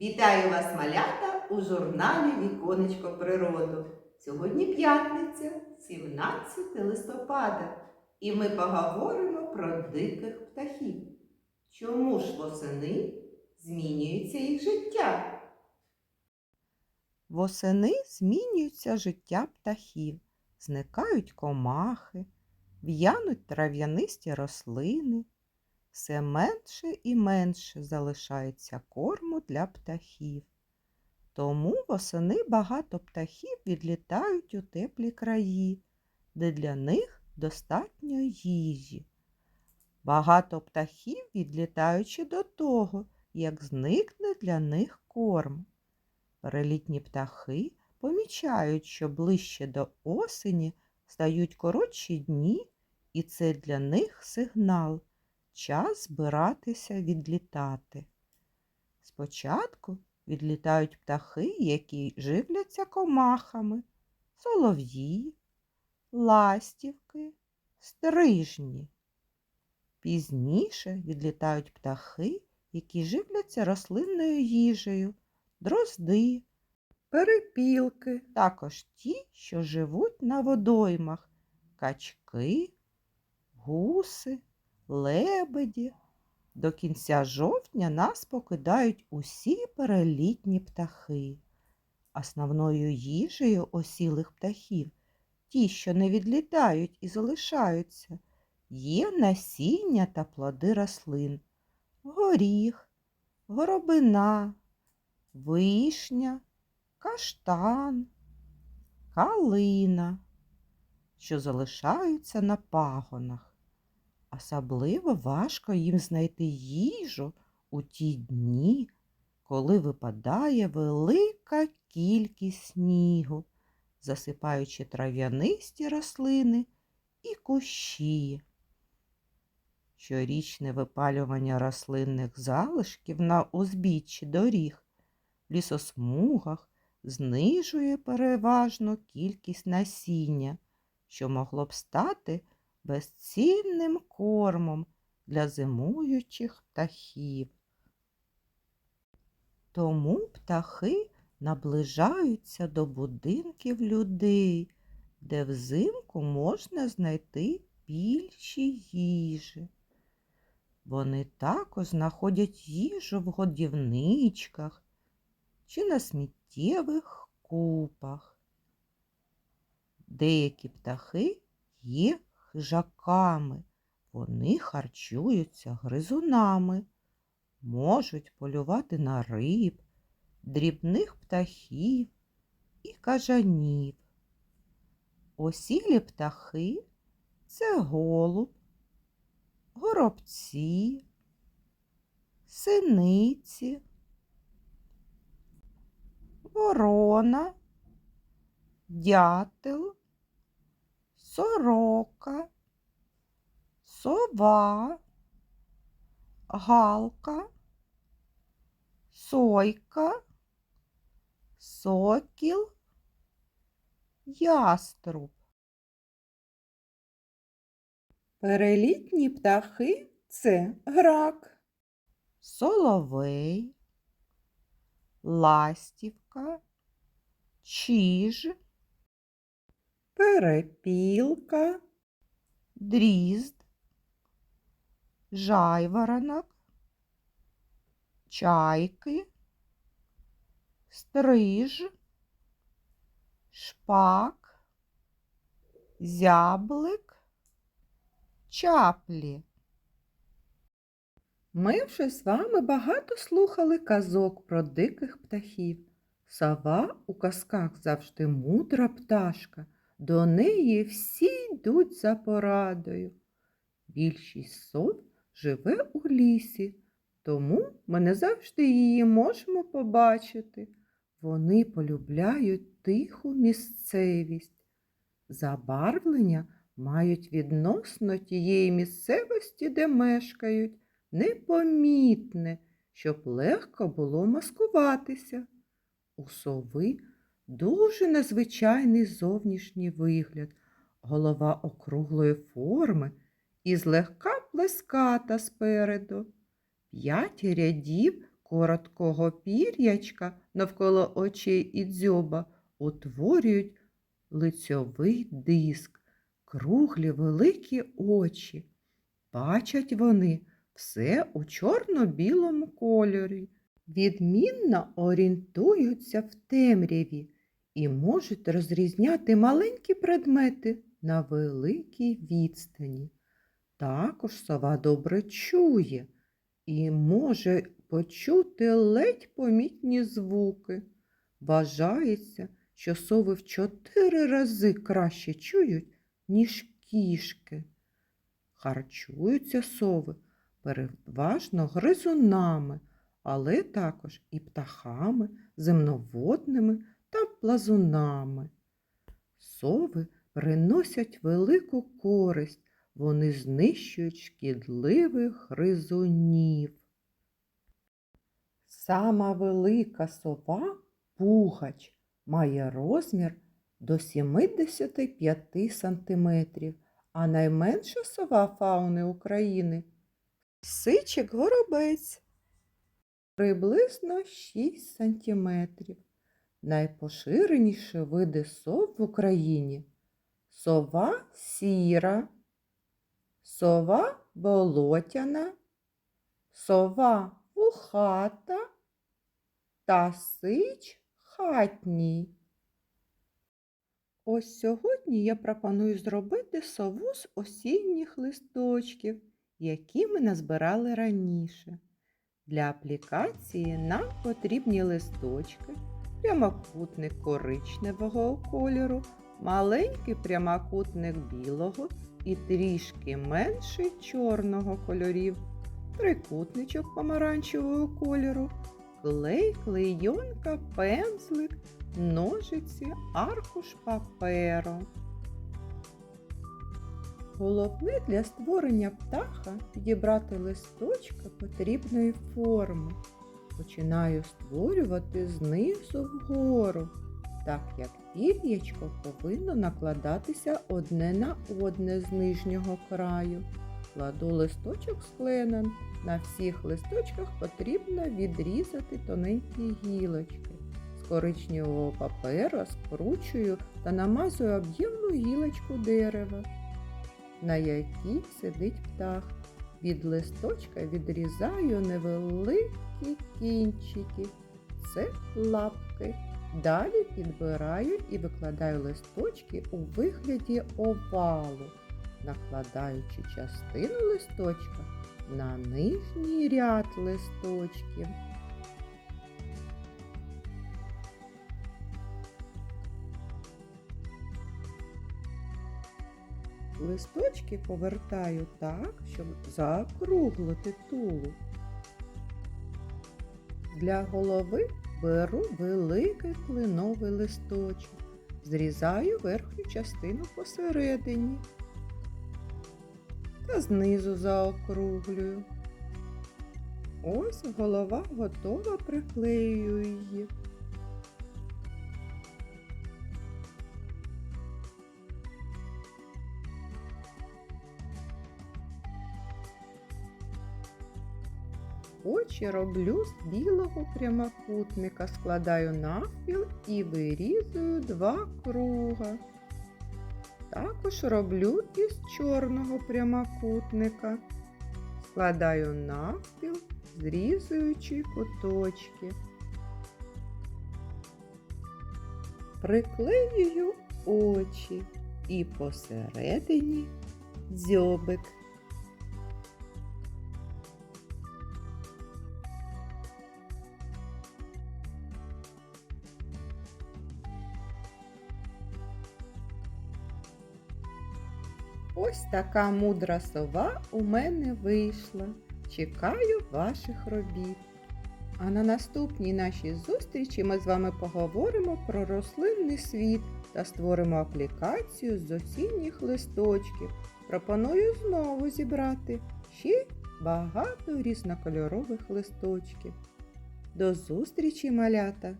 Вітаю вас, малята, у журналі Віконечко природу. Сьогодні п'ятниця, 17 листопада, і ми поговоримо про диких птахів. Чому ж восени змінюється їх життя? Восени змінюється життя птахів, зникають комахи, в'януть трав'янисті рослини. Все менше і менше залишається корму для птахів. Тому восени багато птахів відлітають у теплі краї, де для них достатньо їжі. Багато птахів відлітаючи до того, як зникне для них корм. Перелітні птахи помічають, що ближче до осені стають коротші дні, і це для них сигнал час збиратися відлітати. Спочатку відлітають птахи, які живляться комахами, солов'ї, ластівки, стрижні. Пізніше відлітають птахи, які живляться рослинною їжею, дрозди, перепілки, також ті, що живуть на водоймах, качки, гуси, лебеді. До кінця жовтня нас покидають усі перелітні птахи. Основною їжею осілих птахів, ті, що не відлітають і залишаються, є насіння та плоди рослин, горіх, горобина, вишня, каштан, калина, що залишаються на пагонах. Особливо важко їм знайти їжу у ті дні, коли випадає велика кількість снігу, засипаючи трав'янисті рослини і кущі. Щорічне випалювання рослинних залишків на узбіччі доріг, лісосмугах знижує переважно кількість насіння, що могло б стати безцінним кормом для зимуючих птахів. Тому птахи наближаються до будинків людей, де взимку можна знайти більші їжі. Вони також знаходять їжу в годівничках чи на сміттєвих купах. Деякі птахи є хижаками, вони харчуються гризунами, можуть полювати на риб, дрібних птахів і кажанів. Осілі птахи це голуб, горобці, синиці, ворона, дятел, сорока, сова, галка, сойка, сокіл, яструб. Перелітні птахи це грак, соловей, ластівка, чиж, перепілка, дрізд, жайворонок, чайки, стриж, шпак, зяблик, чаплі. Ми вже з вами багато слухали казок про диких птахів. Сова у казках завжди мудра пташка, до неї всі йдуть за порадою. Більшість сов живе у лісі, тому ми не завжди її можемо побачити. Вони полюбляють тиху місцевість. Забарвлення мають відносно тієї місцевості, де мешкають, непомітне, щоб легко було маскуватися. У сови дуже незвичайний зовнішній вигляд, голова округлої форми і злегка плеската спереду. П'ять рядів короткого пір'ячка навколо очей і дзьоба утворюють лицьовий диск, круглі великі очі. Бачать вони все у чорно-білому кольорі, відмінно орієнтуються в темряві і можуть розрізняти маленькі предмети на великій відстані. Також сова добре чує і може почути ледь помітні звуки. Вважається, що сови в чотири рази краще чують, ніж кішки. Харчуються сови переважно гризунами, але також і птахами, земноводними та плазунами. Сови приносять велику користь, вони знищують шкідливих гризунів. Сама велика сова пугач має розмір до 75 сантиметрів, а найменша сова фауни України сичик горобець приблизно 6 сантиметрів. Найпоширеніші види сов в Україні сова сіра, сова болотяна, сова вухата та сич хатній. Ось сьогодні я пропоную зробити сову з осінніх листочків, які ми назбирали раніше. Для аплікації нам потрібні листочки, прямокутник коричневого кольору, маленький прямокутник білого і трішки менший чорного кольорів, трикутничок помаранчевого кольору, клей, клейонка, пензлик, ножиці, аркуш паперу. Головне для створення птаха підібрати листочка потрібної форми. Починаю створювати знизу вгору, так як пір'ячко повинно накладатися одне на одне з нижнього краю. Кладу листочок з. На всіх листочках потрібно відрізати тоненькі гілочки. З коричневого паперу скручую та намазую об'ємну гілочку дерева на якій сидить птах. Від листочка відрізаю невеликі кінчики. Це лапки. Далі підбираю і викладаю листочки у вигляді овалу, накладаючи частину листочка на нижній ряд листочків. Листочки повертаю так, щоб заокруглити тулу. Для голови беру великий клиновий листочок, зрізаю верхню частину посередині та знизу заокруглюю. Ось голова готова, приклеюю її. Очі роблю з білого прямокутника, складаю навпіл і вирізую два круга. Також роблю із чорного прямокутника. Складаю навпіл, зрізуючи куточки. Приклеюю очі і посередині дзьобик. Ось така мудра сова у мене вийшла. Чекаю ваших робіт. А на наступній нашій зустрічі ми з вами поговоримо про рослинний світ та створимо аплікацію з осінніх листочків. Пропоную знову зібрати ще багато різнокольорових листочків. До зустрічі, малята!